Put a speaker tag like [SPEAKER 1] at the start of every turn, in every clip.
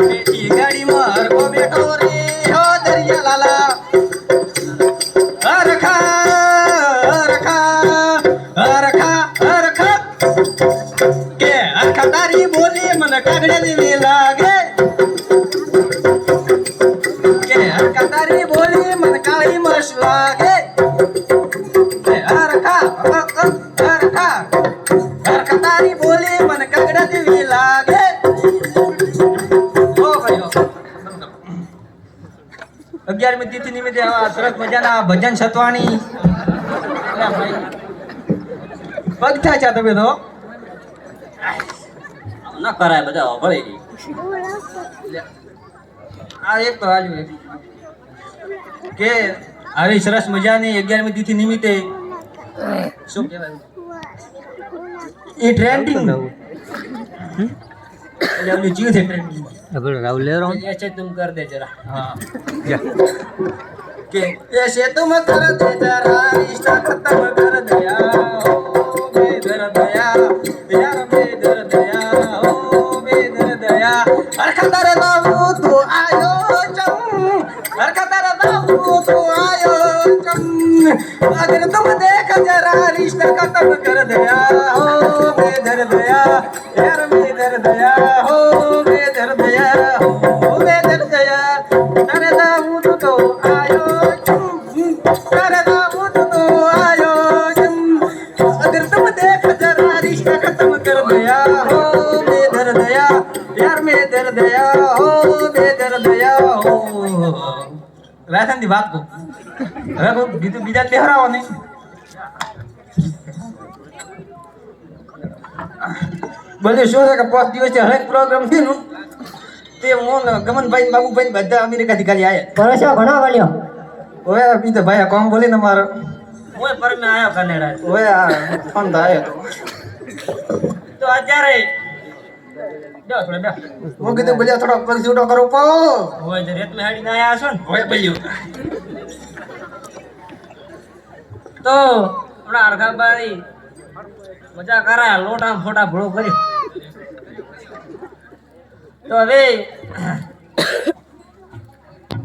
[SPEAKER 1] બેટી ગાડીમાં હરખો બેઠો રે હો દરિયા અગિયારમી તિથિ નિમિત્તે સરસ મજાના ભજન સતવાણી પગ થાય છે તમે તો
[SPEAKER 2] ના કરાય બધા ભળી
[SPEAKER 1] આ એક તો આજુ કે આવી સરસ મજાની અગિયારમી તિથિ નિમિત્તે શું કહેવાય? એ ટ્રેન્ડિંગ એટલે ઓલી જીવ થઈ પ્રેમ
[SPEAKER 3] આપણે રાવ લે રહો
[SPEAKER 2] એ છે તું કર દે જરા.
[SPEAKER 1] હા. કે એ છે તું કર દે જરા ઈષ્ટા ખતમ કર દયા ઓ બે દર દયા યાર બે દર દયા. ઓ બે અગર તુમ દેખ જરા રિશ્તા ખતમ કર દયા ઓ બે દર દયા. રાધન દી વાત કો હવે કોઈ બીજું બીજા લહેરાવો નહીં બધું શું છે કે પાંચ દિવસથી હરેક પ્રોગ્રામ છે નું તે હું ને ગમનભાઈ ને બાબુભાઈ ને બધા અમેરિકાથી ખાલી આયા
[SPEAKER 3] પરસ્યો ઘણો વળ્યો
[SPEAKER 1] ઓય બીજો ભાઈ કોમ બોલી ને મારો.
[SPEAKER 2] ઓય પરમે આયો કનેડા
[SPEAKER 1] ઓય આ ફોન તો આયો તો.
[SPEAKER 2] અત્યારે થોડે
[SPEAKER 1] હું. કીધું બોલ્યા થોડો પગ છૂટો કરો પો.
[SPEAKER 2] ઓય જે રેત મેહાડી ના આયા છો ને
[SPEAKER 1] ઓય બોલ્યું
[SPEAKER 2] તો હમણાં અરખાબાઈ મજા કરાય લોટા ફોટા ભળો કરી. તો હવે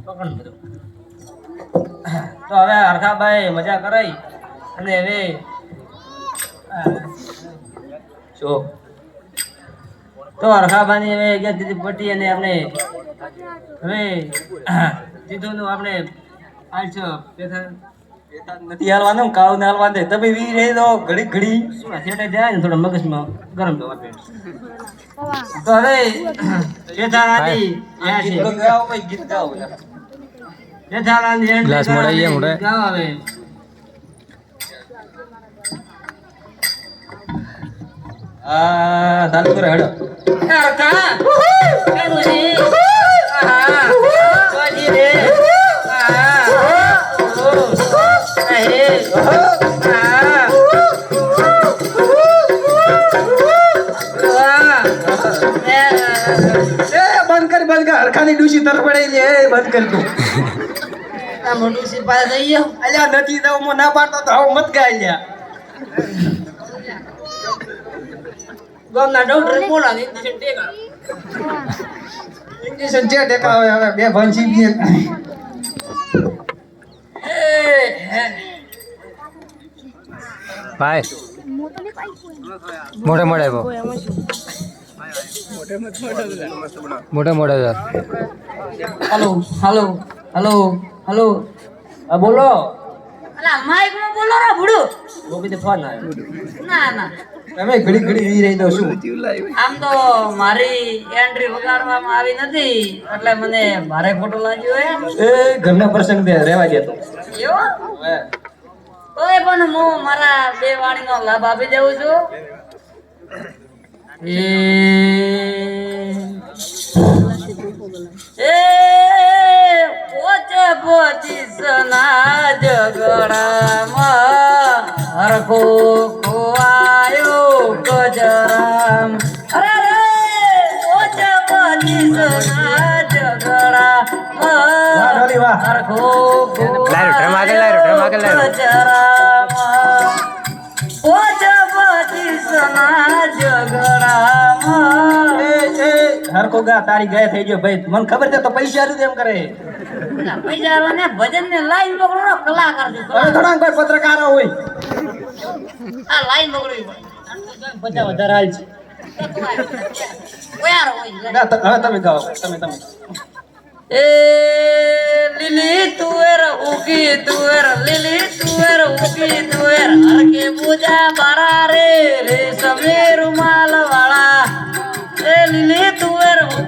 [SPEAKER 2] પકડ. તો હવે હરખાબાઈ મજા કરાઈ. અને હવે તો હરખાભાઈ હવે ગયા દીધી પટી અને આપણે હવે દીધું આપણે આજ પેથા
[SPEAKER 1] નથી હાલવાનું, કાળું ને હાલવાનું નહીં. તમે વી રહી દો ઘડી. ઘડી
[SPEAKER 2] છેટે જાય ને થોડા મગજમાં ગરમ તો આપે તો હવે જેઠાલાલજી
[SPEAKER 1] આ ગીત ગાઓ ભાઈ ગીત ગાઓ યાર.
[SPEAKER 2] Jethalalji entry
[SPEAKER 3] glass.
[SPEAKER 2] ગાઓ હવે
[SPEAKER 1] આ ચાલુ કરો હેડો. બંધ કર બંધ કર. હરખાની ડૂસી તરફડાઈ લે. બંધ કર તું
[SPEAKER 2] આ મોટું સિપાઈ થઈ ગયો.
[SPEAKER 1] અલ્યા નથી તો હું ના પાડતો તો હવે મત ગાય લ્યા.
[SPEAKER 2] ગામના ડોક્ટર બોલા ઇન્જેક્શન ટેકા.
[SPEAKER 1] ઇન્જેક્શન છે ટેકા. હવે હવે બે ભંસી બી
[SPEAKER 3] ભાઈ. મોઢે મોડે આવો મોઢે મોડે હેલો
[SPEAKER 2] હાલો હાલો હાલો. હાલો. હા બોલો.
[SPEAKER 4] અલા માઈકમાં બોલો રે ભુડુ.
[SPEAKER 2] ગોપી ફોન આવ્યો
[SPEAKER 4] ના ના.
[SPEAKER 1] તમે ઘડી ઘડી વી રહી દો શું?
[SPEAKER 4] આમ તો મારી એન્ટ્રી વગાડવામાં આવી નથી એટલે મને ભારે ખોટો લાગ્યો એ
[SPEAKER 1] એ ઘરના પ્રસંગ દે રહેવા દે તો.
[SPEAKER 4] એવો? તોય પણ હું મારા બે વાણીનો લાભ આપી દઉં છું. એ એ પોચે પોચીસ ના જગડામાં હરખો ખોવાયો ગજરામ અરે રે પોચે પોચીસ ના
[SPEAKER 1] વાહ, ડોલી, ખોવાયો
[SPEAKER 4] ઝઘડામાં હરખો
[SPEAKER 1] ગા તારી ગયા થઈ ગયો ભાઈ. મને ખબર છે તો પૈસા રૂ એમ કરે.
[SPEAKER 4] પૈસા ને ભજન ને લાઈન પકડો કલાકાર છે
[SPEAKER 1] અરે થોડા ભાઈ પત્રકાર હોય.
[SPEAKER 4] આ લાઈન પકડવી
[SPEAKER 1] પચાસ વધારે હાલ છે
[SPEAKER 4] કોયાર હોય
[SPEAKER 1] ના, તમે ગાઓ તમે તમે.
[SPEAKER 4] એ લીલી તુવેર ઉગી તુવેર લીલી તુવેર ઉગી તુવેર. હરકે પૂજા બારા રે રે સમે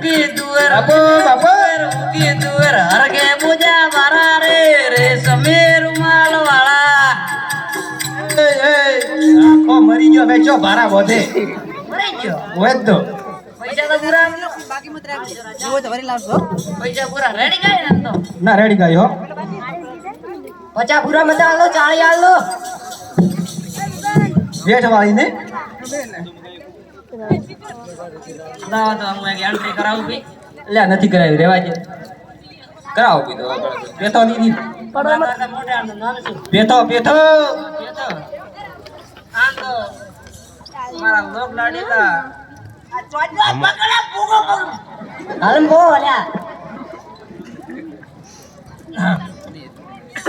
[SPEAKER 4] ઉગી તુવેર
[SPEAKER 1] બાપુ, બાપુ.
[SPEAKER 4] ઉગી તુવેર હરકે પૂજા બારા રે રે સમે રૂમાલ વાળા
[SPEAKER 1] આખો મરી ગયો ભાઈ ચો ભારા વધે.
[SPEAKER 4] મરી ગયો?
[SPEAKER 1] હોય જ તો
[SPEAKER 4] પૈસા તો પૂરા પૈસા પૂરા રેડી ગયા ને તો.
[SPEAKER 1] ના રેડી ગાય હો.
[SPEAKER 4] પચા પૂરા મજા આલો ચાળી આલો.
[SPEAKER 1] બેઠ વાળી
[SPEAKER 4] હું એક એન્ટ્રી કરાવું ભઈ.
[SPEAKER 1] એટલે નથી કરાવી, રેવા દે. કરાવો કીધું. પેથો
[SPEAKER 4] તો.
[SPEAKER 1] પેથો પેથો
[SPEAKER 4] તો મારા લોક અલ્યા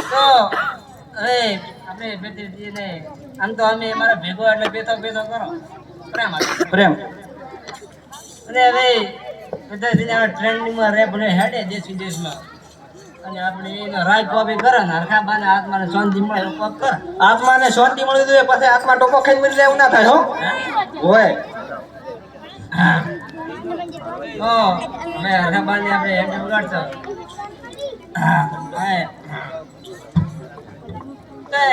[SPEAKER 4] તો. ને. આમ તો અમે મારા ભેગો એટલે બેતો બેતો કરો. પ્રેમ અને હવે બેટાજીને હવે ટ્રેન્ડિંગમાં રેપ ને હેડે દેશ વિદેશમાં અને આપણે એનો રાજ કોપી કરે ને હરખા બાને આત્માને શાંતિ મળે એવું કોપ કરે.
[SPEAKER 1] આત્માને શાંતિ મળી જોઈએ પછી આત્મા ટોપો ખાઈ મરી જાય એવું ના થાય હો? હોય.
[SPEAKER 4] તો અમે હરખા બાને આપણે હેડે વગાડતો હા. તે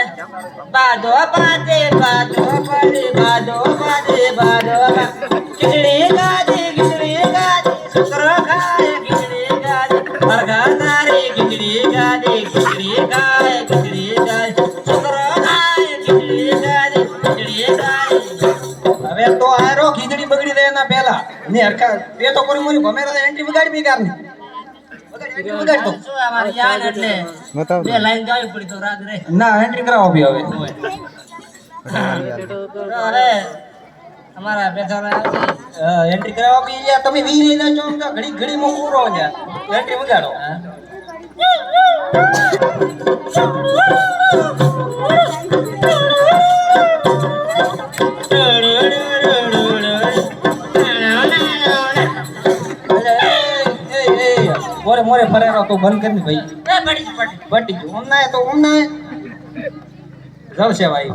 [SPEAKER 4] બાજો બાજે બાજો બાજે બાજો બાજે બાજો બા- ખીચડી ગાજી ખીચડી ગાજી શુક્ર ખાય ખીચડી ગાજી હરખા તારી ખીચડી ગાજી ખીચડી ખાય ખીચડી ગાજી શુક્ર ખાય ખીચડી ગાજી ખીચડી ગાજી
[SPEAKER 1] હવે તો આરો ખીચડી બગડી દે એના પહેલા. ને હરખા પેથો કરી મરી ભમે તો એન્ટ્રી બગાડી બી કારની.
[SPEAKER 4] એટલે બે લાઈન ગાવી પડી તો રાગ રે
[SPEAKER 1] ના એન્ટ્રી કરાવો બી હવે.
[SPEAKER 4] તો અમારા બેઠા
[SPEAKER 1] એન્ટ્રી કરાવો બી તમે વી રહી જાઓ છો તો ઘડી ઘડી માં પૂરો એન્ટ્રી મગાડો મોરે ફરે ફરેરો તો બંધ કરી ભાઈ.
[SPEAKER 4] એ પડી ગયું, પડી
[SPEAKER 1] બટી ગયું. ઓમનાય તો ઓમનાય જવશે ભાઈ.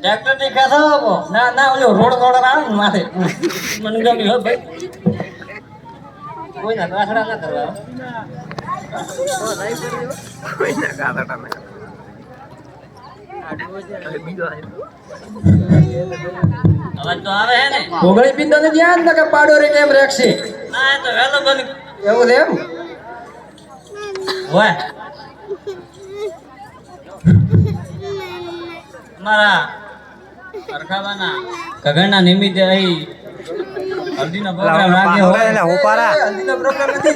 [SPEAKER 4] ટ્રેક્ટરથી
[SPEAKER 1] ના ના ઓલો રોડ રોડ આવે ને માથે.
[SPEAKER 4] મને ગમ્યું હો ભાઈ. કોઈના રાખડા ના કરવા કોઈ ના હે ને
[SPEAKER 1] ઓગળી પીંદો ને ધ્યાન કે પાડો રે કેમ રાખશે એવું છે એમ
[SPEAKER 4] હોય મારા કગરના નિમિત્તે અહીં હલ્દીનો પ્રોગ્રામ રાખ્યો હોય
[SPEAKER 3] ઉપારા
[SPEAKER 1] હલ્દીનો પ્રોગ્રામ નથી